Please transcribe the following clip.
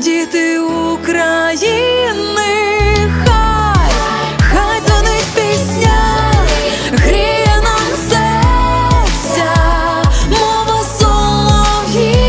діти України, хай, за них пісня, гріє нам мова солов'їна.